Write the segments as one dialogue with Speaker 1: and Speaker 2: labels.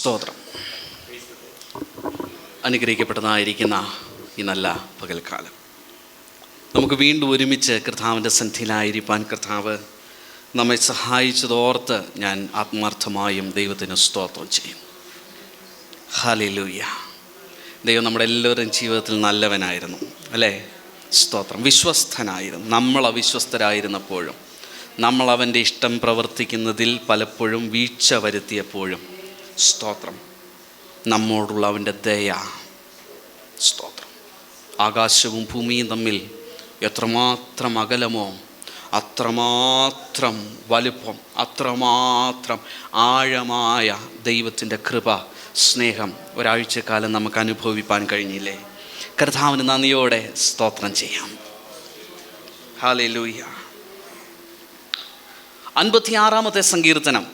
Speaker 1: സ്തോത്രം അനുഗ്രഹിക്കപ്പെട്ടതായിരിക്കുന്ന ഈ നല്ല പകൽക്കാലം നമുക്ക് വീണ്ടും ഒരുമിച്ച് കർത്താവിൻ്റെ സന്ധിയിലായിരിക്കാൻ കർത്താവ് നമ്മെ സഹായിച്ചതോർത്ത് ഞാൻ ആത്മാർത്ഥമായും ദൈവത്തിന് സ്തോത്രം ചെയ്യും ഹലിലൂയ ദൈവം നമ്മുടെ എല്ലാവരും ജീവിതത്തിൽ നല്ലവനായിരുന്നു അല്ലേ സ്തോത്രം വിശ്വസ്തനായിരുന്നു നമ്മൾ അവിശ്വസ്തരായിരുന്നപ്പോഴും നമ്മൾ അവൻ്റെ ഇഷ്ടം പ്രവർത്തിക്കുന്നതിൽ പലപ്പോഴും വീഴ്ച വരുത്തിയപ്പോഴും സ്തോത്രം നമ്മോടുള്ള അവൻ്റെ ദയ സ്തോത്രം ആകാശവും ഭൂമിയും തമ്മിൽ എത്രമാത്രം അകലമോ അത്രമാത്രം വലുപ്പം അത്രമാത്രം ആഴമായ ദൈവത്തിൻ്റെ കൃപ സ്നേഹം ഒരാഴ്ചക്കാലം നമുക്ക് അനുഭവിപ്പാൻ കഴിഞ്ഞില്ലേ കർത്താവിന് നന്ദിയോടെ സ്തോത്രം ചെയ്യാം ഹാലേ ലൂയ്യ ആറാമത്തെ സങ്കീർത്തനം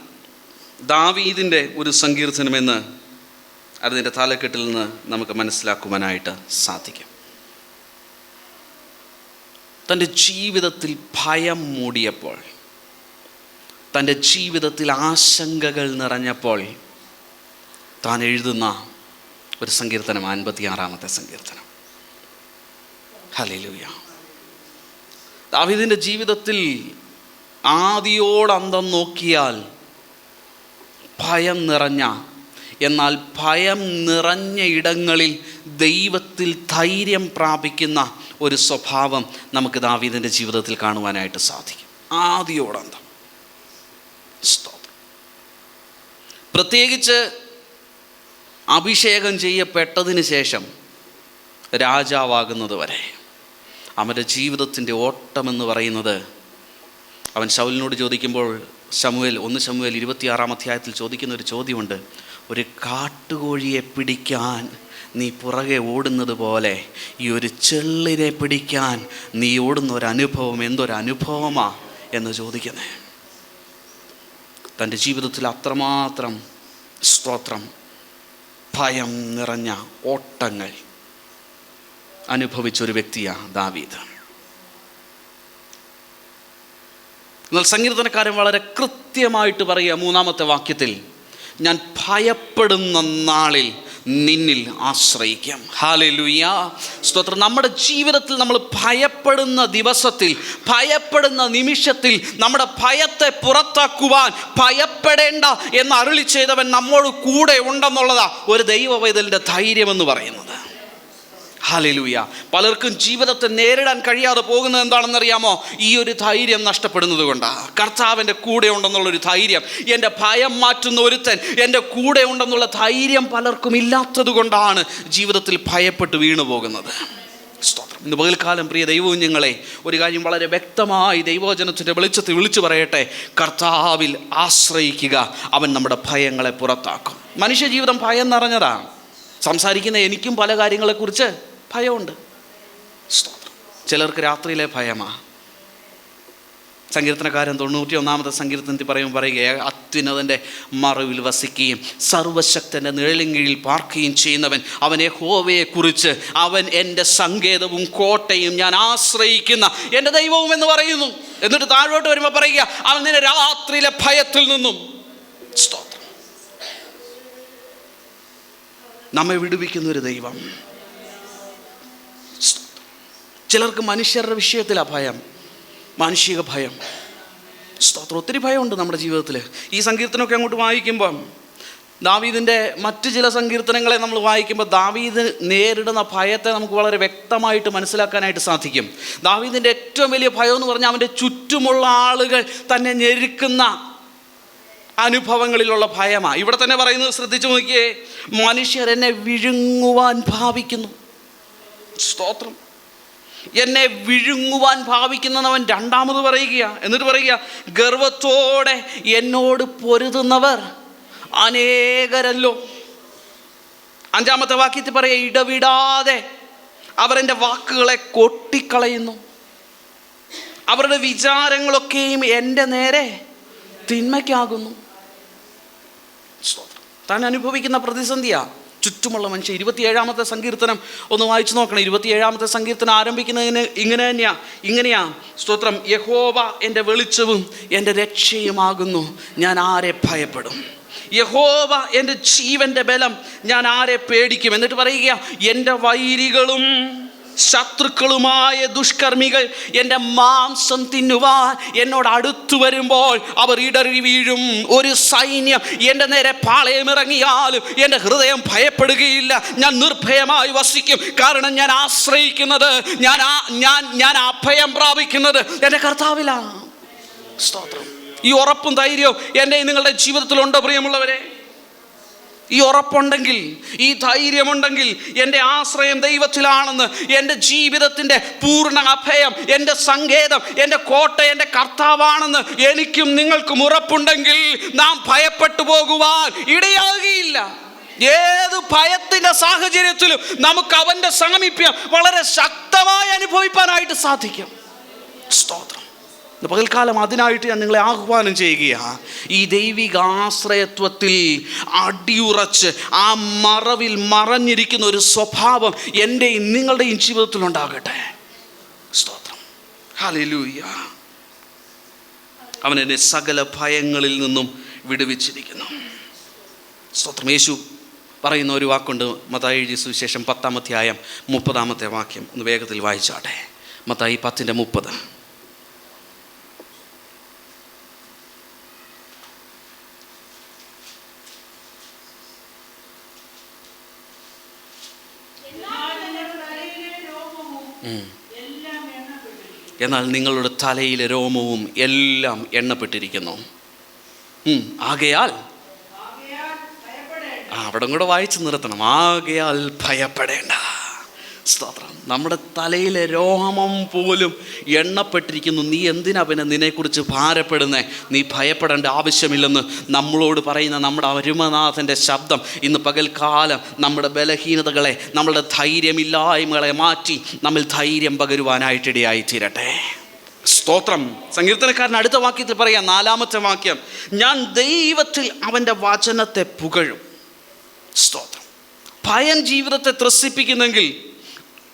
Speaker 1: ദാവീദിൻ്റെ ഒരു സങ്കീർത്തനമെന്ന് അതിൻ്റെ തലക്കെട്ടിൽ നിന്ന് നമുക്ക് മനസ്സിലാക്കുവാനായിട്ട് സാധിക്കും തൻ്റെ ജീവിതത്തിൽ ഭയം മൂടിയപ്പോൾ തൻ്റെ ജീവിതത്തിൽ ആശങ്കകൾ നിറഞ്ഞപ്പോൾ താൻ എഴുതുന്ന ഒരു സങ്കീർത്തനം അൻപത്തിയാറാമത്തെ സങ്കീർത്തനം ഹലിലൂയ ദാവീദിൻ്റെ ജീവിതത്തിൽ ആദിയോടന്തം നോക്കിയാൽ ഭയം നിറഞ്ഞ എന്നാൽ ഭയം നിറഞ്ഞ ഇടങ്ങളിൽ ദൈവത്തിൽ ധൈര്യം പ്രാപിക്കുന്ന ഒരു സ്വഭാവം നമുക്ക് ദാവീദിൻ്റെ ജീവിതത്തിൽ കാണുവാനായിട്ട് സാധിക്കും ആദ്യോടന്തം പ്രത്യേകിച്ച് അഭിഷേകം ചെയ്യപ്പെട്ടതിന് ശേഷം രാജാവാകുന്നത് വരെ അവൻ്റെ ജീവിതത്തിൻ്റെ ഓട്ടമെന്ന് പറയുന്നത് അവൻ ശൗലിനോട് ചോദിക്കുമ്പോൾ ശമുവേൽ ഒന്ന് ശമുവേൽ ഇരുപത്തിയാറാം അധ്യായത്തിൽ ചോദിക്കുന്ന ഒരു ചോദ്യമുണ്ട് ഒരു കാട്ടുകോഴിയെ പിടിക്കാൻ നീ പുറകെ ഓടുന്നത് പോലെ ഈ ഒരു ചെള്ളിനെ പിടിക്കാൻ നീ ഓടുന്ന ഒരു അനുഭവം എന്തൊരനുഭവമാ എന്ന് ചോദിക്കുന്നത് തൻ്റെ ജീവിതത്തിൽ അത്രമാത്രം സ്തോത്രം ഭയം നിറഞ്ഞ ഓട്ടങ്ങൾ അനുഭവിച്ചൊരു വ്യക്തിയാണ് ദാവീദ് എന്നാൽ സങ്കീർത്തനക്കാരൻ വളരെ കൃത്യമായിട്ട് പറയുക മൂന്നാമത്തെ വാക്യത്തിൽ ഞാൻ ഭയപ്പെടുന്ന നാളിൽ നിന്നിൽ ആശ്രയിക്കാം ഹാലലുയ സ്തോത്രം നമ്മുടെ ജീവിതത്തിൽ നമ്മൾ ഭയപ്പെടുന്ന ദിവസത്തിൽ ഭയപ്പെടുന്ന നിമിഷത്തിൽ നമ്മുടെ ഭയത്തെ പുറത്താക്കുവാൻ ഭയപ്പെടേണ്ട എന്ന് അരുളി ചെയ്തവൻ നമ്മോട് കൂടെ ഉണ്ടെന്നുള്ളതാണ് ഒരു ദൈവവൈതലിൻ്റെ ധൈര്യമെന്ന് പറയുന്നത് ഹാലലൂയ പലർക്കും ജീവിതത്തെ നേരിടാൻ കഴിയാതെ പോകുന്നത് എന്താണെന്നറിയാമോ ഈ ഒരു ധൈര്യം നഷ്ടപ്പെടുന്നത് കൊണ്ടാണ് കർത്താവിൻ്റെ കൂടെ ഉണ്ടെന്നുള്ളൊരു ധൈര്യം എൻ്റെ ഭയം മാറ്റുന്ന ഒരുത്തൻ എൻ്റെ കൂടെ ഉണ്ടെന്നുള്ള ധൈര്യം പലർക്കും ഇല്ലാത്തത് കൊണ്ടാണ് ജീവിതത്തിൽ ഭയപ്പെട്ട് വീണു പോകുന്നത് സ്തോത്രം ഇന്ന് പകൽക്കാലം പ്രിയ ദൈവവും ഞങ്ങളെ ഒരു കാര്യം വളരെ വ്യക്തമായി ദൈവജനത്തിൻ്റെ വെളിച്ചത്തിൽ വിളിച്ചു പറയട്ടെ കർത്താവിൽ ആശ്രയിക്കുക അവൻ നമ്മുടെ ഭയങ്ങളെ പുറത്താക്കും മനുഷ്യജീവിതം ഭയം നിറഞ്ഞതാണ് സംസാരിക്കുന്ന എനിക്കും പല കാര്യങ്ങളെക്കുറിച്ച് ഭയമുണ്ട് ചിലർക്ക് രാത്രിയിലെ ഭയമാ സങ്കീർത്തനക്കാരൻ തൊണ്ണൂറ്റി ഒന്നാമത്തെ സങ്കീർത്തനത്തിൽ പറയും പറയുക അത്യുന്നതൻ്റെ മറവിൽ വസിക്കുകയും സർവശക്തൻ്റെ നിഴലിൻ കീഴിൽ പാർക്കുകയും ചെയ്യുന്നവൻ അവനെ ഹോവയെക്കുറിച്ച് അവൻ എൻ്റെ സങ്കേതവും കോട്ടയും ഞാൻ ആശ്രയിക്കുന്ന എൻ്റെ ദൈവവും എന്ന് പറയുന്നു എന്നിട്ട് താഴോട്ട് വരുമ്പോൾ പറയുക അവൻ നിന്നെ രാത്രിയിലെ ഭയത്തിൽ നിന്നും സ്തോത്രം നമ്മെ വിടുവിക്കുന്നൊരു ദൈവം ചിലർക്ക് മനുഷ്യരുടെ വിഷയത്തിൽ ഭയം മാനുഷിക ഭയം സ്തോത്രം ഒത്തിരി ഭയമുണ്ട് നമ്മുടെ ജീവിതത്തിൽ ഈ സങ്കീർത്തനമൊക്കെ അങ്ങോട്ട് വായിക്കുമ്പം ദാവീദിൻ്റെ മറ്റ് ചില സങ്കീർത്തനങ്ങളെ നമ്മൾ വായിക്കുമ്പോൾ ദാവീദ് നേരിടുന്ന ഭയത്തെ നമുക്ക് വളരെ വ്യക്തമായിട്ട് മനസ്സിലാക്കാനായിട്ട് സാധിക്കും ദാവീദിൻ്റെ ഏറ്റവും വലിയ ഭയം എന്ന് പറഞ്ഞാൽ അവൻ്റെ ചുറ്റുമുള്ള ആളുകൾ തന്നെ ഞെരുക്കുന്ന അനുഭവങ്ങളിലുള്ള ഭയമാണ് ഇവിടെ തന്നെ പറയുന്നത് ശ്രദ്ധിച്ചു നോക്കിയേ മനുഷ്യർ എന്നെ വിഴുങ്ങുവാൻ ഭാവിക്കുന്നു സ്തോത്രം എന്നെ വിഴുങ്ങുവാൻ ഭാവിക്കുന്നവൻ രണ്ടാമത് പറയുക എന്നിട്ട് പറയുക ഗർവത്തോടെ എന്നോട് പൊരുതുന്നവർ അനേകരല്ലോ അഞ്ചാമത്തെ വാക്യത്തിൽ പറയുക ഇടവിടാതെ അവർ വാക്കുകളെ കൊട്ടിക്കളയുന്നു അവരുടെ വിചാരങ്ങളൊക്കെയും എൻ്റെ നേരെ തിന്മയ്ക്കാകുന്നു താൻ അനുഭവിക്കുന്ന പ്രതിസന്ധിയാണ് ചുറ്റുമുള്ള മനുഷ്യൻ ഇരുപത്തിയേഴാമത്തെ സങ്കീർത്തനം ഒന്ന് വായിച്ചു നോക്കണം ഇരുപത്തിയേഴാമത്തെ സങ്കീർത്തനം ആരംഭിക്കുന്നതിന് ഇങ്ങനെ തന്നെയാ ഇങ്ങനെയാ സ്തോത്രം യഹോവ എൻ്റെ വെളിച്ചവും എൻ്റെ രക്ഷയുമാകുന്നു ഞാൻ ആരെ ഭയപ്പെടും യഹോവ എൻ്റെ ജീവൻ്റെ ബലം ഞാൻ ആരെ പേടിക്കും എന്നിട്ട് പറയുക എൻ്റെ വൈരികളും ശത്രുക്കളുമായ ദുഷ്കർമ്മികൾ എൻ്റെ മാംസം തിന്നുവാൻ എന്നോട് അടുത്തു വരുമ്പോൾ അവർ ഇടറി വീഴും ഒരു സൈന്യം എൻ്റെ നേരെ പാളയമിറങ്ങിയാലും എൻ്റെ ഹൃദയം ഭയപ്പെടുകയില്ല ഞാൻ നിർഭയമായി വസിക്കും കാരണം ഞാൻ ആശ്രയിക്കുന്നത് ഞാൻ ഞാൻ ഞാൻ അഭയം പ്രാപിക്കുന്നത് എൻ്റെ കർത്താവിലാണ് സ്തോത്രം ഈ ഉറപ്പും ധൈര്യവും എൻ്റെ നിങ്ങളുടെ ജീവിതത്തിലുണ്ടോ പ്രിയമുള്ളവരെ ഈ ഉറപ്പുണ്ടെങ്കിൽ ഈ ധൈര്യമുണ്ടെങ്കിൽ എൻ്റെ ആശ്രയം ദൈവത്തിലാണെന്ന് എൻ്റെ ജീവിതത്തിൻ്റെ പൂർണ്ണ അഭയം എൻ്റെ സങ്കേതം എൻ്റെ കോട്ട എൻ്റെ കർത്താവാണെന്ന് എനിക്കും നിങ്ങൾക്കും ഉറപ്പുണ്ടെങ്കിൽ നാം ഭയപ്പെട്ടു പോകുവാൻ ഇടയാകുകയില്ല ഏത് ഭയത്തിൻ്റെ സാഹചര്യത്തിലും നമുക്ക് അവൻ്റെ സാമീപ്യം വളരെ ശക്തമായി അനുഭവിക്കാനായിട്ട് സാധിക്കും സ്തോത്രം പകൽക്കാലം അതിനായിട്ട് ഞാൻ നിങ്ങളെ ആഹ്വാനം ചെയ്യുകയാണ് ഈ ദൈവിക ആശ്രയത്വത്തിൽ അടിയുറച്ച് ആ മറവിൽ മറഞ്ഞിരിക്കുന്ന ഒരു സ്വഭാവം എൻ്റെയും നിങ്ങളുടെയും ജീവിതത്തിൽ ഉണ്ടാകട്ടെ സ്തോത്രം ഹലൂയ്യ അവൻ എന്നെ സകല ഭയങ്ങളിൽ നിന്നും വിടുവിച്ചിരിക്കുന്നു സ്തോത്രം യേശു പറയുന്ന ഒരു വാക്കുണ്ട് മതായി എഴുതിയ പത്താമത്തെ ആയം മുപ്പതാമത്തെ വാക്യം ഒന്ന് വേഗത്തിൽ വായിച്ചാട്ടെ മത്തായി പത്തിൻ്റെ മുപ്പത് എന്നാൽ നിങ്ങളുടെ തലയിലെ രോമവും എല്ലാം എണ്ണപ്പെട്ടിരിക്കുന്നു ആകയാൽ ആ അവിടെ കൂടെ വായിച്ചു നിർത്തണം ആകയാൽ ഭയപ്പെടേണ്ട സ്തോത്രം നമ്മുടെ തലയിലെ രോമം പോലും എണ്ണപ്പെട്ടിരിക്കുന്നു നീ എന്തിനാ പിന്നെ നിന്നെക്കുറിച്ച് ഭാരപ്പെടുന്നേ നീ ഭയപ്പെടേണ്ട ആവശ്യമില്ലെന്ന് നമ്മളോട് പറയുന്ന നമ്മുടെ അരുമനാഥൻ്റെ ശബ്ദം ഇന്ന് പകൽക്കാലം നമ്മുടെ ബലഹീനതകളെ നമ്മുടെ ധൈര്യമില്ലായ്മകളെ മാറ്റി നമ്മൾ ധൈര്യം പകരുവാനായിട്ടിടയായി തീരട്ടെ സ്തോത്രം സങ്കീർത്തനക്കാരൻ അടുത്ത വാക്യത്തിൽ പറയാം നാലാമത്തെ വാക്യം ഞാൻ ദൈവത്തിൽ അവൻ്റെ വചനത്തെ പുകഴും സ്തോത്രം ഭയം ജീവിതത്തെ ത്രസിപ്പിക്കുന്നെങ്കിൽ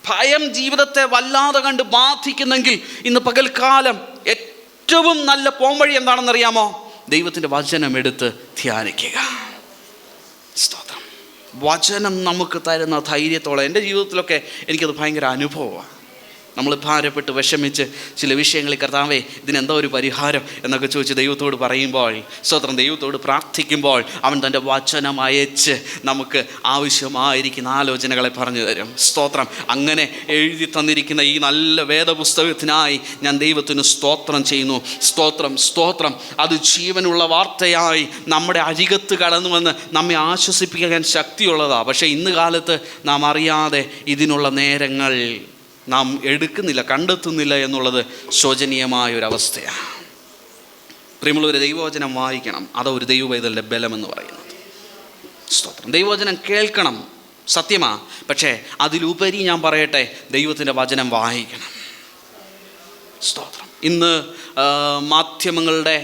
Speaker 1: ഭയം ജീവിതത്തെ വല്ലാതെ കണ്ട് ബാധിക്കുന്നെങ്കിൽ ഇന്ന് പകൽക്കാലം ഏറ്റവും നല്ല പോംവഴി എന്താണെന്നറിയാമോ ദൈവത്തിൻ്റെ വചനം എടുത്ത് ധ്യാനിക്കുക സ്തോത്രം വചനം നമുക്ക് തരുന്ന ധൈര്യത്തോളം എൻ്റെ ജീവിതത്തിലൊക്കെ എനിക്കത് ഭയങ്കര അനുഭവമാണ് നമ്മൾ ഭാരപ്പെട്ട് വിഷമിച്ച് ചില വിഷയങ്ങളിൽ കർത്താവേ ഇതിനെന്തോ ഒരു പരിഹാരം എന്നൊക്കെ ചോദിച്ച് ദൈവത്തോട് പറയുമ്പോൾ സ്വതന്ത്രം ദൈവത്തോട് പ്രാർത്ഥിക്കുമ്പോൾ അവൻ തൻ്റെ വചനം അയച്ച് നമുക്ക് ആവശ്യമായിരിക്കുന്ന ആലോചനകളെ പറഞ്ഞു തരും സ്തോത്രം അങ്ങനെ എഴുതി തന്നിരിക്കുന്ന ഈ നല്ല വേദപുസ്തകത്തിനായി ഞാൻ ദൈവത്തിന് സ്തോത്രം ചെയ്യുന്നു സ്തോത്രം സ്തോത്രം അത് ജീവനുള്ള വാർത്തയായി നമ്മുടെ അരികത്ത് കടന്നുവന്ന് നമ്മെ ആശ്വസിപ്പിക്കാൻ ശക്തിയുള്ളതാണ് പക്ഷേ ഇന്ന് കാലത്ത് നാം അറിയാതെ ഇതിനുള്ള നേരങ്ങൾ നാം എടുക്കുന്നില്ല കണ്ടെത്തുന്നില്ല എന്നുള്ളത് ശോചനീയമായ ഒരു അവസ്ഥയാണ് പ്രിയമുള്ളൊരു ദൈവവചനം വായിക്കണം അതോ ഒരു ദൈവ പൈതലിൻ്റെ ബലമെന്ന് പറയുന്നത് സ്തോത്രം ദൈവവചനം കേൾക്കണം സത്യമാ പക്ഷേ അതിലുപരി ഞാൻ പറയട്ടെ ദൈവത്തിൻ്റെ വചനം വായിക്കണം സ്തോത്രം ഇന്ന് മാധ്യമങ്ങളുടെ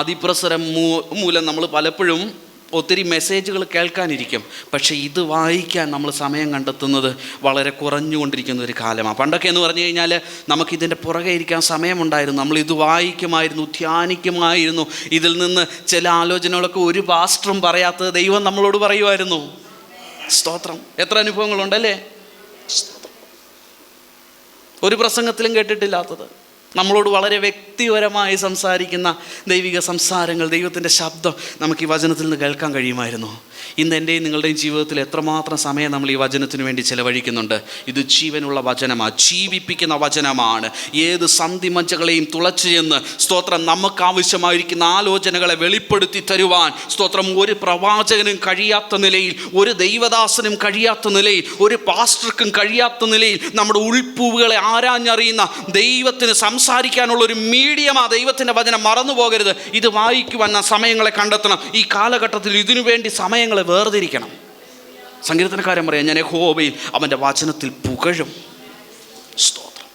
Speaker 1: അതിപ്രസരം മൂലം നമ്മൾ പലപ്പോഴും ഒത്തിരി മെസ്സേജുകൾ കേൾക്കാനിരിക്കും പക്ഷേ ഇത് വായിക്കാൻ നമ്മൾ സമയം കണ്ടെത്തുന്നത് വളരെ കുറഞ്ഞുകൊണ്ടിരിക്കുന്ന ഒരു കാലമാണ് പണ്ടൊക്കെ എന്ന് പറഞ്ഞു കഴിഞ്ഞാൽ നമുക്കിതിൻ്റെ പുറകെ ഇരിക്കാൻ സമയമുണ്ടായിരുന്നു നമ്മൾ ഇത് വായിക്കുമായിരുന്നു ധ്യാനിക്കുമായിരുന്നു ഇതിൽ നിന്ന് ചില ആലോചനകളൊക്കെ ഒരു പാസ്റ്ററും പറയാത്തത് ദൈവം നമ്മളോട് പറയുമായിരുന്നു സ്തോത്രം എത്ര അനുഭവങ്ങളുണ്ടല്ലേ ഒരു പ്രസംഗത്തിലും കേട്ടിട്ടില്ലാത്തത് നമ്മളോട് വളരെ വ്യക്തിപരമായി സംസാരിക്കുന്ന ദൈവിക സംസാരങ്ങൾ ദൈവത്തിൻ്റെ ശബ്ദം നമുക്ക് ഈ വചനത്തിൽ നിന്ന് കേൾക്കാൻ കഴിയുമായിരുന്നു ഇന്ന് എൻ്റെയും നിങ്ങളുടെയും ജീവിതത്തിൽ എത്രമാത്രം സമയം നമ്മൾ ഈ വചനത്തിന് വേണ്ടി ചിലവഴിക്കുന്നുണ്ട് ഇത് ജീവനുള്ള വചനമാണ് ജീവിപ്പിക്കുന്ന വചനമാണ് ഏത് സന്ധി മജ്ജകളെയും തുളച്ചു ചെന്ന് സ്തോത്രം നമുക്ക് ആവശ്യമായിരിക്കുന്ന ആലോചനകളെ വെളിപ്പെടുത്തി തരുവാൻ സ്തോത്രം ഒരു പ്രവാചകനും കഴിയാത്ത നിലയിൽ ഒരു ദൈവദാസനും കഴിയാത്ത നിലയിൽ ഒരു പാസ്റ്റർക്കും കഴിയാത്ത നിലയിൽ നമ്മുടെ ഉൾപ്പൂവുകളെ ആരാഞ്ഞറിയുന്ന ദൈവത്തിന് സംസ് സംസാരിക്കാനുള്ള ഒരു മീഡിയം ആ ദൈവത്തിൻ്റെ വചനം മറന്നു പോകരുത് ഇത് വായിക്കുവാൻ സമയങ്ങളെ കണ്ടെത്തണം ഈ കാലഘട്ടത്തിൽ ഇതിനു വേണ്ടി സമയങ്ങളെ വേർതിരിക്കണം സംഗീതനക്കാരൻ പറയാം ഞാൻ ഹോബയിൽ അവൻ്റെ വചനത്തിൽ പുകഴും സ്തോത്രം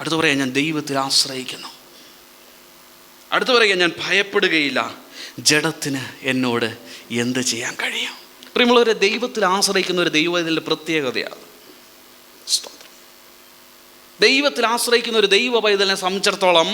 Speaker 1: അടുത്ത് പറയാം ഞാൻ ദൈവത്തിൽ ആശ്രയിക്കുന്നു അടുത്ത് പറയാം ഞാൻ ഭയപ്പെടുകയില്ല ജഡത്തിന് എന്നോട് എന്ത് ചെയ്യാൻ കഴിയും പ്രിയമുള്ളവരെ ദൈവത്തിൽ ആശ്രയിക്കുന്ന ഒരു ദൈവത്തിൻ്റെ പ്രത്യേകതയാണ് സ്തോത്രം ദൈവത്തിൽ ആശ്രയിക്കുന്ന ഒരു ദൈവ പൈതലിനെ സംബന്ധിച്ചിടത്തോളം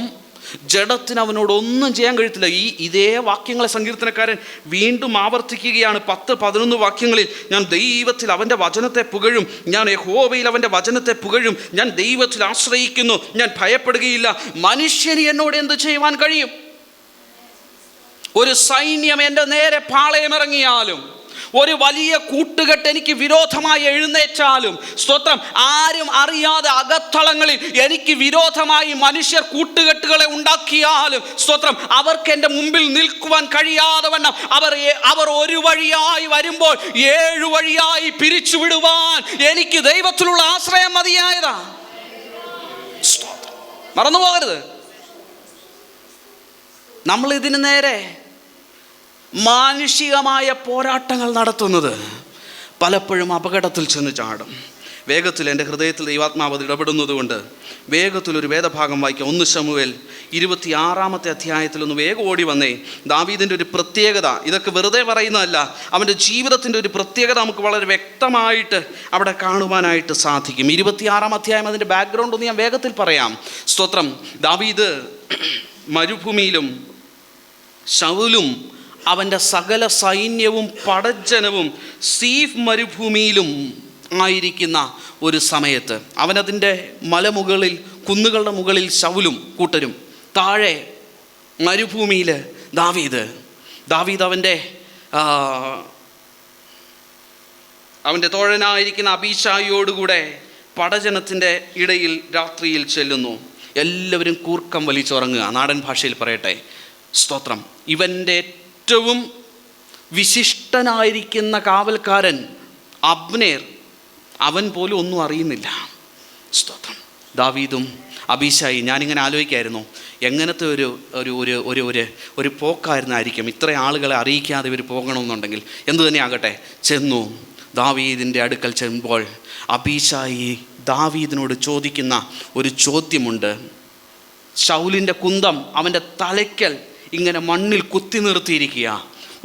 Speaker 1: ജഡത്തിന് അവനോട് ഒന്നും ചെയ്യാൻ കഴിയത്തില്ല ഈ ഇതേ വാക്യങ്ങളെ സങ്കീർത്തനക്കാരൻ വീണ്ടും ആവർത്തിക്കുകയാണ് പത്ത് പതിനൊന്ന് വാക്യങ്ങളിൽ ഞാൻ ദൈവത്തിൽ അവൻ്റെ വചനത്തെ പുകഴും ഞാൻ യഹോവയിൽ അവൻ്റെ വചനത്തെ പുകഴും ഞാൻ ദൈവത്തിൽ ആശ്രയിക്കുന്നു ഞാൻ ഭയപ്പെടുകയില്ല മനുഷ്യന് എന്നോട് എന്ത് ചെയ്യുവാൻ കഴിയും ഒരു സൈന്യം എൻ്റെ നേരെ പാളയമിറങ്ങിയാലും ഒരു വലിയ കൂട്ടുകെട്ട് എനിക്ക് വിരോധമായി എഴുന്നേറ്റാലും സ്തോത്രം ആരും അറിയാതെ അകത്തളങ്ങളിൽ എനിക്ക് വിരോധമായി മനുഷ്യർ കൂട്ടുകെട്ടുകളെ ഉണ്ടാക്കിയാലും സ്തോത്രം അവർക്ക് എൻ്റെ മുമ്പിൽ നിൽക്കുവാൻ കഴിയാതെ വണ്ണം അവർ അവർ ഒരു വഴിയായി വരുമ്പോൾ ഏഴു വഴിയായി പിരിച്ചു വിടുവാൻ എനിക്ക് ദൈവത്തിലുള്ള ആശ്രയം മതിയായതാ മറന്നു പോകരുത് നമ്മൾ ഇതിനു നേരെ മാനുഷികമായ പോരാട്ടങ്ങൾ നടത്തുന്നത് പലപ്പോഴും അപകടത്തിൽ ചെന്ന് ചാടും വേഗത്തിൽ എൻ്റെ ഹൃദയത്തിൽ ദൈവാത്മാവ് ഇടപെടുന്നതുകൊണ്ട് വേഗത്തിൽ ഒരു വേദഭാഗം വായിക്കാം ഒന്ന് ശമുവൽ ഇരുപത്തി ആറാമത്തെ അധ്യായത്തിൽ ഒന്ന് വേഗം ഓടി വന്നേ ദാവീദിൻ്റെ ഒരു പ്രത്യേകത ഇതൊക്കെ വെറുതെ പറയുന്നതല്ല അവൻ്റെ ജീവിതത്തിൻ്റെ ഒരു പ്രത്യേകത നമുക്ക് വളരെ വ്യക്തമായിട്ട് അവിടെ കാണുവാനായിട്ട് സാധിക്കും ഇരുപത്തിയാറാം അധ്യായം അതിൻ്റെ ബാക്ക്ഗ്രൗണ്ട് ഒന്ന് ഞാൻ വേഗത്തിൽ പറയാം സ്തോത്രം ദാവീദ് മരുഭൂമിയിലും ശൗലും അവൻ്റെ സകല സൈന്യവും പടജ്ജനവും സീഫ് മരുഭൂമിയിലും ആയിരിക്കുന്ന ഒരു സമയത്ത് അവനതിൻ്റെ മലമുകളിൽ കുന്നുകളുടെ മുകളിൽ ശൗലും കൂട്ടരും താഴെ മരുഭൂമിയിൽ ദാവീദ് ദാവീദ് അവൻ്റെ അവൻ്റെ തോഴനായിരിക്കുന്ന അഭിഷായിയോടുകൂടെ പടജനത്തിൻ്റെ ഇടയിൽ രാത്രിയിൽ ചെല്ലുന്നു എല്ലാവരും കൂർക്കം വലിച്ചുറങ്ങുക നാടൻ ഭാഷയിൽ പറയട്ടെ സ്തോത്രം ഇവൻ്റെ ഏറ്റവും വിശിഷ്ടനായിരിക്കുന്ന കാവൽക്കാരൻ അബ്നേർ അവൻ പോലും ഒന്നും അറിയുന്നില്ല സ്തോത്രം ദാവീദും അബീഷായി ഞാനിങ്ങനെ ആലോചിക്കായിരുന്നു എങ്ങനത്തെ ഒരു ഒരു ഒരു ഒരു ഒരു ഒരു പോക്കായിരുന്നായിരിക്കും ഇത്ര ആളുകളെ അറിയിക്കാതെ ഇവർ പോകണമെന്നുണ്ടെങ്കിൽ എന്തു തന്നെയാകട്ടെ ചെന്നു ദാവീദിൻ്റെ അടുക്കൽ ചെല്ലുമ്പോൾ അബീഷായി ദാവീദിനോട് ചോദിക്കുന്ന ഒരു ചോദ്യമുണ്ട് ഷൗലിൻ്റെ കുന്തം അവൻ്റെ തലയ്ക്കൽ ഇങ്ങനെ മണ്ണിൽ കുത്തി നിർത്തിയിരിക്കുക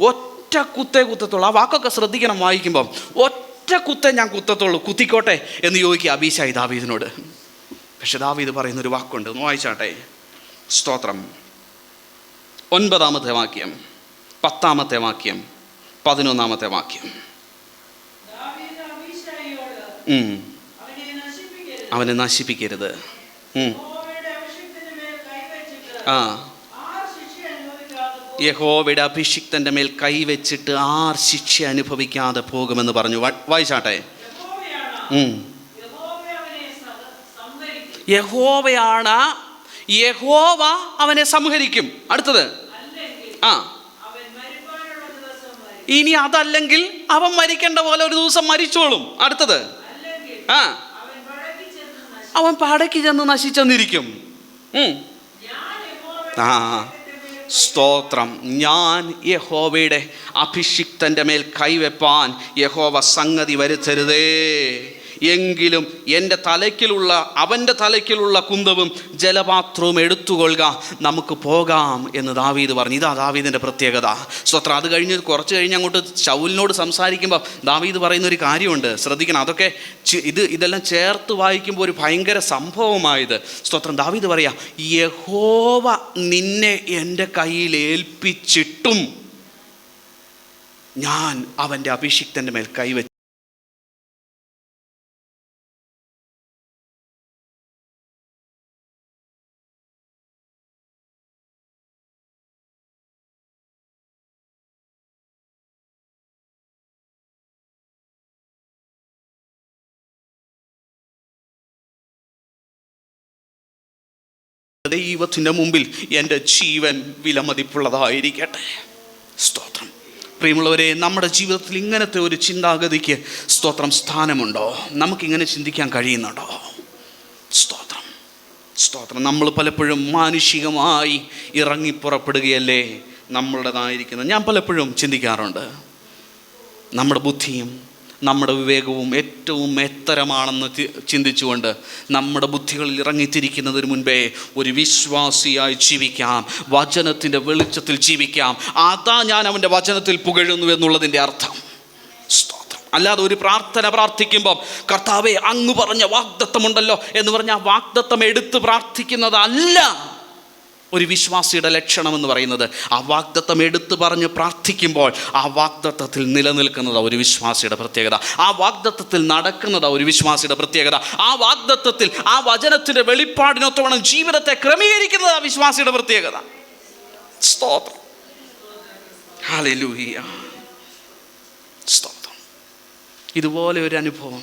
Speaker 1: ഒറ്റ കുത്തേ കുത്തത്തുള്ളൂ ആ വാക്കൊക്കെ ശ്രദ്ധിക്കണം വായിക്കുമ്പം ഒറ്റ കുത്തേ ഞാൻ കുത്തത്തുള്ളൂ കുത്തിക്കോട്ടെ എന്ന് ചോദിക്കുക അബീശായി ദാവീദിനോട് പക്ഷെ ദാവീദ് പറയുന്നൊരു വാക്കുണ്ട് ഒന്ന് വായിച്ചാട്ടെ സ്തോത്രം ഒൻപതാമത്തെ വാക്യം പത്താമത്തെ വാക്യം പതിനൊന്നാമത്തെ വാക്യം
Speaker 2: അവനെ നശിപ്പിക്കരുത് ആ
Speaker 1: യഹോവയുടെ അഭിഷിക്തൻ്റെ മേൽ കൈവച്ചിട്ട് ആർ ശിക്ഷ അനുഭവിക്കാതെ പോകുമെന്ന് പറഞ്ഞു വായിച്ചാട്ടെ യഹോവയാണ് യഹോവ അവനെ സംഹരിക്കും അടുത്തത് ആ ഇനി അതല്ലെങ്കിൽ അവൻ മരിക്കേണ്ട പോലെ ഒരു ദിവസം മരിച്ചോളും അടുത്തത് ആ അവൻ പടക്ക് ചെന്ന് നശിച്ചെന്നിരിക്കും ആ സ്തോത്രം ഞാൻ യഹോവയുടെ അഭിഷിക്തൻ്റെ മേൽ കൈവെപ്പാൻ യഹോവ സംഗതി വരുത്തരുതേ എങ്കിലും എൻ്റെ തലയ്ക്കിലുള്ള അവൻ്റെ തലയ്ക്കിലുള്ള കുന്തവും ജലപാത്രവും എടുത്തുകൊള്ളുക നമുക്ക് പോകാം എന്ന് ദാവീദ് പറഞ്ഞു ഇതാ ദാവീദിൻ്റെ പ്രത്യേകത സ്വത്ര അത് കഴിഞ്ഞ് കുറച്ച് കഴിഞ്ഞ് അങ്ങോട്ട് ശൗലിനോട് സംസാരിക്കുമ്പോൾ ദാവീദ് പറയുന്ന ഒരു കാര്യമുണ്ട് ശ്രദ്ധിക്കണം അതൊക്കെ ഇത് ഇതെല്ലാം ചേർത്ത് വായിക്കുമ്പോൾ ഒരു ഭയങ്കര സംഭവമായത് സ്തോത്രം ദാവീദ് പറയാ യഹോവ നിന്നെ എൻ്റെ കയ്യിൽ ഏൽപ്പിച്ചിട്ടും ഞാൻ അവൻ്റെ അഭിഷിക്തൻ്റെ മേൽ കൈവച്ചു ദൈവത്തിൻ്റെ മുമ്പിൽ എൻ്റെ ജീവൻ വിലമതിപ്പുള്ളതായിരിക്കട്ടെ സ്തോത്രം പ്രിയമുള്ളവരെ നമ്മുടെ ജീവിതത്തിൽ ഇങ്ങനത്തെ ഒരു ചിന്താഗതിക്ക് സ്തോത്രം സ്ഥാനമുണ്ടോ നമുക്കിങ്ങനെ ചിന്തിക്കാൻ കഴിയുന്നുണ്ടോ സ്തോത്രം സ്തോത്രം നമ്മൾ പലപ്പോഴും മാനുഷികമായി ഇറങ്ങി പുറപ്പെടുകയല്ലേ നമ്മളുടേതായിരിക്കുന്നത് ഞാൻ പലപ്പോഴും ചിന്തിക്കാറുണ്ട് നമ്മുടെ ബുദ്ധിയും നമ്മുടെ വിവേകവും ഏറ്റവും എത്തരമാണെന്ന് ചിന്തിച്ചുകൊണ്ട് നമ്മുടെ ബുദ്ധികളിൽ ഇറങ്ങിത്തിരിക്കുന്നതിന് മുൻപേ ഒരു വിശ്വാസിയായി ജീവിക്കാം വചനത്തിൻ്റെ വെളിച്ചത്തിൽ ജീവിക്കാം അതാ ഞാൻ അവൻ്റെ വചനത്തിൽ പുകഴുന്നു എന്നുള്ളതിൻ്റെ അർത്ഥം അല്ലാതെ ഒരു പ്രാർത്ഥന പ്രാർത്ഥിക്കുമ്പം കർത്താവെ അങ്ങ് പറഞ്ഞ വാഗ്ദത്തമുണ്ടല്ലോ എന്ന് പറഞ്ഞ വാഗ്ദത്വം എടുത്ത് പ്രാർത്ഥിക്കുന്നതല്ല ഒരു വിശ്വാസിയുടെ ലക്ഷണം എന്ന് പറയുന്നത് ആ വാഗ്ദത്തം എടുത്തു പറഞ്ഞ് പ്രാർത്ഥിക്കുമ്പോൾ ആ വാഗ്ദത്തത്തിൽ നിലനിൽക്കുന്നത് ഒരു വിശ്വാസിയുടെ പ്രത്യേകത ആ വാഗ്ദത്തത്തിൽ നടക്കുന്നത് ഒരു വിശ്വാസിയുടെ പ്രത്യേകത ആ വാഗ്ദത്തത്തിൽ ആ വചനത്തിൻ്റെ വെളിപ്പാടിനൊത്തവണ്ണം ജീവിതത്തെ ക്രമീകരിക്കുന്നത് ആ വിശ്വാസിയുടെ പ്രത്യേകത സ്തോത്രം സ്തോത്രം ഇതുപോലെ ഒരു അനുഭവം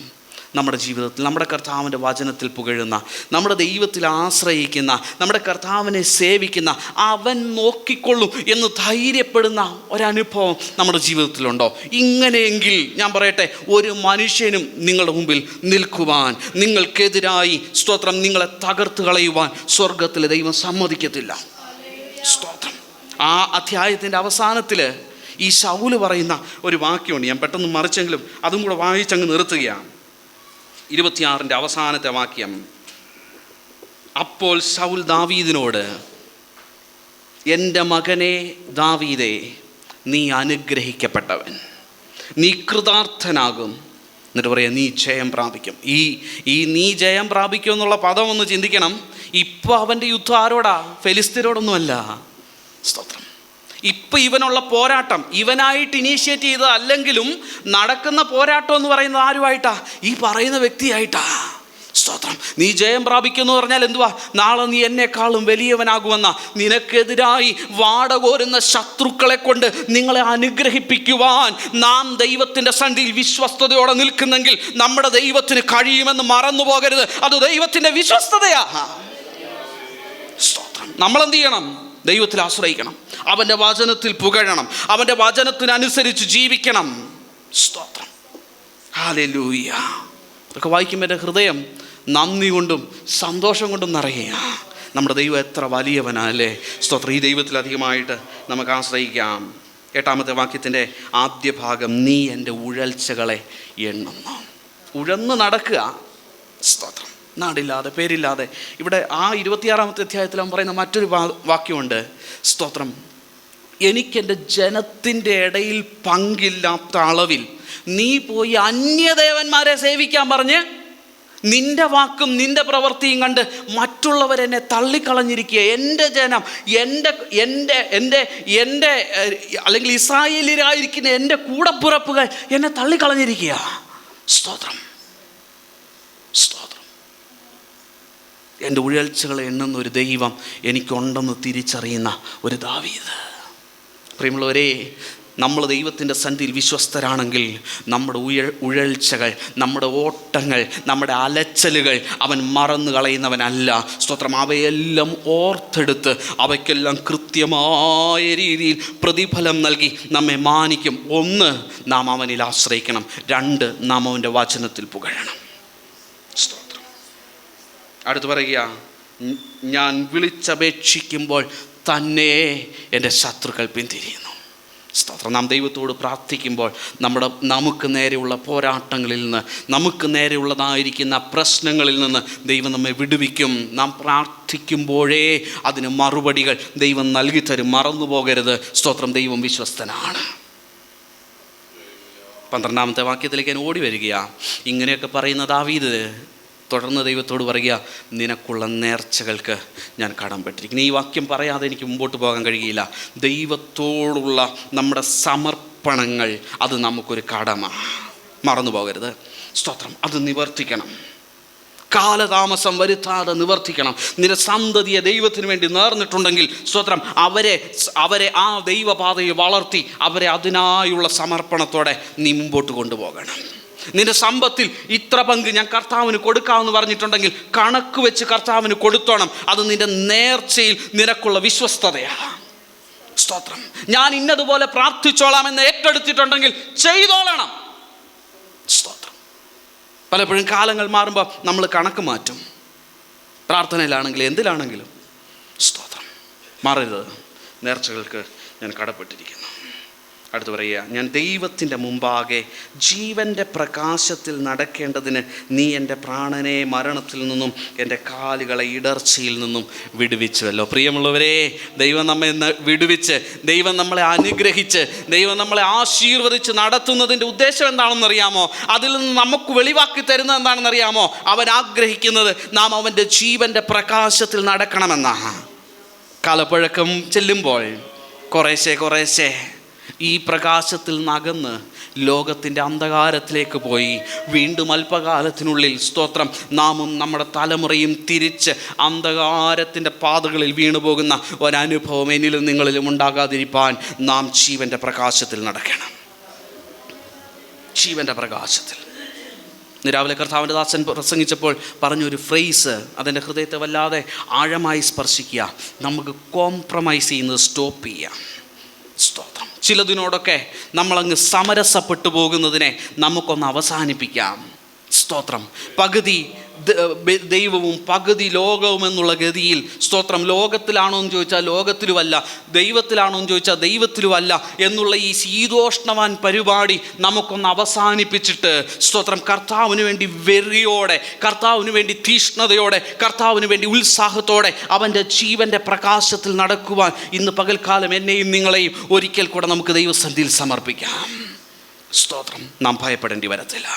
Speaker 1: നമ്മുടെ ജീവിതത്തിൽ നമ്മുടെ കർത്താവിൻ്റെ വചനത്തിൽ പുകഴുന്ന നമ്മുടെ ദൈവത്തിൽ ആശ്രയിക്കുന്ന നമ്മുടെ കർത്താവിനെ സേവിക്കുന്ന അവൻ നോക്കിക്കൊള്ളും എന്ന് ധൈര്യപ്പെടുന്ന ഒരനുഭവം നമ്മുടെ ജീവിതത്തിലുണ്ടോ ഇങ്ങനെയെങ്കിൽ ഞാൻ പറയട്ടെ ഒരു മനുഷ്യനും നിങ്ങളുടെ മുമ്പിൽ നിൽക്കുവാൻ നിങ്ങൾക്കെതിരായി സ്തോത്രം നിങ്ങളെ തകർത്ത് കളയുവാൻ സ്വർഗത്തിൽ ദൈവം സമ്മതിക്കത്തില്ല സ്തോത്രം ആ അധ്യായത്തിൻ്റെ അവസാനത്തിൽ ഈ ശൗല് പറയുന്ന ഒരു വാക്യമുണ്ട് ഞാൻ പെട്ടെന്ന് മറിച്ചെങ്കിലും അതും കൂടെ വായിച്ചങ്ങ് നിർത്തുകയാണ് ഇരുപത്തിയാറിൻ്റെ അവസാനത്തെ വാക്യം അപ്പോൾ സൗൽ ദാവീദിനോട് എൻ്റെ മകനെ ദാവീദേ നീ അനുഗ്രഹിക്കപ്പെട്ടവൻ നീ കൃതാർത്ഥനാകും എന്നിട്ട് പറയാം നീ ജയം പ്രാപിക്കും ഈ ഈ നീ ജയം പ്രാപിക്കും എന്നുള്ള പദം ഒന്ന് ചിന്തിക്കണം ഇപ്പോൾ അവൻ്റെ യുദ്ധം ആരോടാ ഫെലിസ്തീനോടൊന്നുമല്ല സ്തോത്രം ഇപ്പം ഇവനുള്ള പോരാട്ടം ഇവനായിട്ട് ഇനീഷ്യേറ്റ് ചെയ്ത അല്ലെങ്കിലും നടക്കുന്ന പോരാട്ടം എന്ന് പറയുന്നത് ആരുമായിട്ടാ ഈ പറയുന്ന വ്യക്തിയായിട്ടാ സ്തോത്രം നീ ജയം പ്രാപിക്കുന്നു പറഞ്ഞാൽ എന്തുവാ നാളെ നീ എന്നെക്കാളും വലിയവനാകുമെന്ന നിനക്കെതിരായി വാടകോരുന്ന ശത്രുക്കളെ കൊണ്ട് നിങ്ങളെ അനുഗ്രഹിപ്പിക്കുവാൻ നാം ദൈവത്തിൻ്റെ സന്ധിയിൽ വിശ്വസ്തയോടെ നിൽക്കുന്നെങ്കിൽ നമ്മുടെ ദൈവത്തിന് കഴിയുമെന്ന് മറന്നു പോകരുത് അത് ദൈവത്തിൻ്റെ വിശ്വസ്തതയാ സ്തോത്രം നമ്മളെന്ത് ചെയ്യണം ദൈവത്തിൽ ആശ്രയിക്കണം അവൻ്റെ വചനത്തിൽ പുകഴണം അവൻ്റെ വചനത്തിനനുസരിച്ച് ജീവിക്കണം സ്തോത്രം ഹാലൂയ ഇതൊക്കെ വായിക്കുമ്പോൾ എൻ്റെ ഹൃദയം നന്ദി കൊണ്ടും സന്തോഷം കൊണ്ടും നിറയുക നമ്മുടെ ദൈവം എത്ര വലിയവനല്ലേ സ്തോത്രം ഈ ദൈവത്തിൽ അധികമായിട്ട് നമുക്ക് ആശ്രയിക്കാം എട്ടാമത്തെ വാക്യത്തിൻ്റെ ആദ്യ ഭാഗം നീ എൻ്റെ ഉഴൽച്ചകളെ എണ്ണുന്നു ഉഴന്ന് നടക്കുക സ്തോത്രം നാടില്ലാതെ പേരില്ലാതെ ഇവിടെ ആ ഇരുപത്തിയാറാമത്തെ അധ്യായത്തിൽ അവൻ പറയുന്ന മറ്റൊരു വാക്യമുണ്ട് സ്തോത്രം എനിക്കെൻ്റെ ജനത്തിൻ്റെ ഇടയിൽ പങ്കില്ലാത്ത അളവിൽ നീ പോയി അന്യദേവന്മാരെ സേവിക്കാൻ പറഞ്ഞ് നിന്റെ വാക്കും നിന്റെ പ്രവൃത്തിയും കണ്ട് മറ്റുള്ളവർ എന്നെ തള്ളിക്കളഞ്ഞിരിക്കുക എൻ്റെ ജനം എൻ്റെ എൻ്റെ എൻ്റെ എൻ്റെ അല്ലെങ്കിൽ ഇസ്രായേലിലായിരിക്കുന്ന എൻ്റെ കൂടപ്പുറപ്പുകൾ എന്നെ തള്ളിക്കളഞ്ഞിരിക്കുക സ്തോത്രം സ്തോത്രം എൻ്റെ ഉഴൽച്ചകളെ എണ്ണുന്ന ഒരു ദൈവം എനിക്കുണ്ടെന്ന് തിരിച്ചറിയുന്ന ഒരു ദാവീത് പ്രിയമുള്ളവരെ നമ്മൾ ദൈവത്തിൻ്റെ സന്ധിയിൽ വിശ്വസ്തരാണെങ്കിൽ നമ്മുടെ ഉഴ ഉഴൽച്ചകൾ നമ്മുടെ ഓട്ടങ്ങൾ നമ്മുടെ അലച്ചലുകൾ അവൻ മറന്നു കളയുന്നവനല്ല സ്തോത്രം അവയെല്ലാം ഓർത്തെടുത്ത് അവയ്ക്കെല്ലാം കൃത്യമായ രീതിയിൽ പ്രതിഫലം നൽകി നമ്മെ മാനിക്കും ഒന്ന് നാം അവനിൽ ആശ്രയിക്കണം രണ്ട് നാം അവൻ്റെ വചനത്തിൽ പുകഴണം സ്തോത്രം അടുത്ത് പറയുക ഞാൻ വിളിച്ചപേക്ഷിക്കുമ്പോൾ തന്നെ എൻ്റെ ശത്രുക്കൾ പിന്തിരിയുന്നു സ്തോത്രം നാം ദൈവത്തോട് പ്രാർത്ഥിക്കുമ്പോൾ നമ്മുടെ നമുക്ക് നേരെയുള്ള പോരാട്ടങ്ങളിൽ നിന്ന് നമുക്ക് നേരെയുള്ളതായിരിക്കുന്ന പ്രശ്നങ്ങളിൽ നിന്ന് ദൈവം നമ്മെ വിടുവിക്കും നാം പ്രാർത്ഥിക്കുമ്പോഴേ അതിന് മറുപടികൾ ദൈവം തരും മറന്നു പോകരുത് സ്തോത്രം ദൈവം വിശ്വസ്തനാണ് പന്ത്രണ്ടാമത്തെ വാക്യത്തിലേക്ക് ഞാൻ ഓടി വരികയാണ് ഇങ്ങനെയൊക്കെ പറയുന്ന ദാവീദ് തുടർന്ന് ദൈവത്തോട് പറയുക നിനക്കുള്ള നേർച്ചകൾക്ക് ഞാൻ കടംപെട്ടിരിക്കുന്നു ഈ വാക്യം പറയാതെ എനിക്ക് മുമ്പോട്ട് പോകാൻ കഴിയില്ല ദൈവത്തോടുള്ള നമ്മുടെ സമർപ്പണങ്ങൾ അത് നമുക്കൊരു കടമ മറന്നു പോകരുത് സ്തോത്രം അത് നിവർത്തിക്കണം കാലതാമസം വരുത്താതെ നിവർത്തിക്കണം നിന സന്തതിയെ ദൈവത്തിന് വേണ്ടി നേർന്നിട്ടുണ്ടെങ്കിൽ സ്വത്രം അവരെ അവരെ ആ ദൈവപാതയെ വളർത്തി അവരെ അതിനായുള്ള സമർപ്പണത്തോടെ നീ മുമ്പോട്ട് കൊണ്ടുപോകണം നിന്റെ സമ്പത്തിൽ ഇത്ര പങ്ക് ഞാൻ കർത്താവിന് കൊടുക്കാമെന്ന് പറഞ്ഞിട്ടുണ്ടെങ്കിൽ കണക്ക് വെച്ച് കർത്താവിന് കൊടുത്തോണം അത് നിന്റെ നേർച്ചയിൽ നിനക്കുള്ള വിശ്വസ്തതയാണ് സ്തോത്രം ഞാൻ ഇന്നതുപോലെ പ്രാർത്ഥിച്ചോളാം എന്ന് ഏറ്റെടുത്തിട്ടുണ്ടെങ്കിൽ ചെയ്തോളണം സ്തോത്രം പലപ്പോഴും കാലങ്ങൾ മാറുമ്പോൾ നമ്മൾ കണക്ക് മാറ്റും പ്രാർത്ഥനയിലാണെങ്കിലും എന്തിലാണെങ്കിലും സ്തോത്രം മാറരുത് നേർച്ചകൾക്ക് ഞാൻ കടപ്പെട്ടിരിക്കുന്നു അടുത്ത് പറയുക ഞാൻ ദൈവത്തിൻ്റെ മുമ്പാകെ ജീവൻ്റെ പ്രകാശത്തിൽ നടക്കേണ്ടതിന് നീ എൻ്റെ പ്രാണനെ മരണത്തിൽ നിന്നും എൻ്റെ കാലുകളെ ഇടർച്ചയിൽ നിന്നും വിടുവിച്ചുവല്ലോ പ്രിയമുള്ളവരെ ദൈവം നമ്മെ വിടുവിച്ച് ദൈവം നമ്മളെ അനുഗ്രഹിച്ച് ദൈവം നമ്മളെ ആശീർവദിച്ച് നടത്തുന്നതിൻ്റെ ഉദ്ദേശം എന്താണെന്നറിയാമോ അതിൽ നിന്ന് നമുക്ക് വെളിവാക്കി തരുന്നത് എന്താണെന്നറിയാമോ അവൻ ആഗ്രഹിക്കുന്നത് നാം അവൻ്റെ ജീവൻ്റെ പ്രകാശത്തിൽ നടക്കണമെന്നാണ് കാലപ്പഴക്കം ചെല്ലുമ്പോൾ കുറേശ്ശെ കുറേശ്ശേ ഈ പ്രകാശത്തിൽ നകന്ന് ലോകത്തിൻ്റെ അന്ധകാരത്തിലേക്ക് പോയി വീണ്ടും അല്പകാലത്തിനുള്ളിൽ സ്തോത്രം നാമും നമ്മുടെ തലമുറയും തിരിച്ച് അന്ധകാരത്തിൻ്റെ പാതകളിൽ വീണു പോകുന്ന ഒരനുഭവം എന്നിലും നിങ്ങളിലും ഉണ്ടാകാതിരിക്കാൻ നാം ജീവൻ്റെ പ്രകാശത്തിൽ നടക്കണം ജീവൻ്റെ പ്രകാശത്തിൽ രാവിലെ കർത്താവിൻ്റെ ദാസൻ പ്രസംഗിച്ചപ്പോൾ പറഞ്ഞൊരു ഫ്രേസ് അതിൻ്റെ ഹൃദയത്തെ വല്ലാതെ ആഴമായി സ്പർശിക്കുക നമുക്ക് കോംപ്രമൈസ് ചെയ്യുന്നത് സ്റ്റോപ്പ് ചെയ്യാം ചിലതിനോടൊക്കെ നമ്മളങ്ങ് സമരസപ്പെട്ടു പോകുന്നതിനെ നമുക്കൊന്ന് അവസാനിപ്പിക്കാം സ്തോത്രം പകുതി ദൈവവും പകുതി ലോകവും എന്നുള്ള ഗതിയിൽ സ്തോത്രം ലോകത്തിലാണോ എന്ന് ചോദിച്ചാൽ ലോകത്തിലുമല്ല ദൈവത്തിലാണോ എന്ന് ചോദിച്ചാൽ ദൈവത്തിലുമല്ല എന്നുള്ള ഈ ശീതോഷ്ണവാൻ പരിപാടി നമുക്കൊന്ന് അവസാനിപ്പിച്ചിട്ട് സ്തോത്രം കർത്താവിന് വേണ്ടി വെറിയോടെ കർത്താവിന് വേണ്ടി തീഷ്ണതയോടെ കർത്താവിന് വേണ്ടി ഉത്സാഹത്തോടെ അവൻ്റെ ജീവൻ്റെ പ്രകാശത്തിൽ നടക്കുവാൻ ഇന്ന് പകൽക്കാലം എന്നെയും നിങ്ങളെയും ഒരിക്കൽ കൂടെ നമുക്ക് ദൈവസന്ധിയിൽ സമർപ്പിക്കാം സ്തോത്രം നാം ഭയപ്പെടേണ്ടി വരത്തില്ല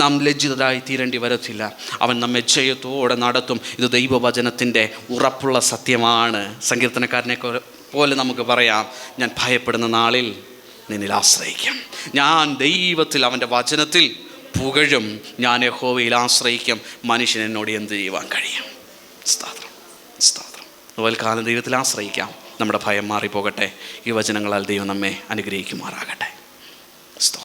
Speaker 1: നാം ലജ്ജിതരായി തീരേണ്ടി വരത്തില്ല അവൻ നമ്മെ ജയത്തോടെ നടത്തും ഇത് ദൈവവചനത്തിൻ്റെ ഉറപ്പുള്ള സത്യമാണ് സങ്കീർത്തനക്കാരനെ പോലെ നമുക്ക് പറയാം ഞാൻ ഭയപ്പെടുന്ന നാളിൽ നിന്നിൽ ആശ്രയിക്കാം ഞാൻ ദൈവത്തിൽ അവൻ്റെ വചനത്തിൽ പുകഴും ഞാൻ യഹോവയിൽ ആശ്രയിക്കും മനുഷ്യൻ എന്നോട് എന്ത് ചെയ്യുവാൻ കഴിയും അതുപോലെ കാലം ദൈവത്തിൽ ആശ്രയിക്കാം നമ്മുടെ ഭയം മാറിപ്പോകട്ടെ ഈ വചനങ്ങളാൽ ദൈവം നമ്മെ അനുഗ്രഹിക്കുമാറാകട്ടെ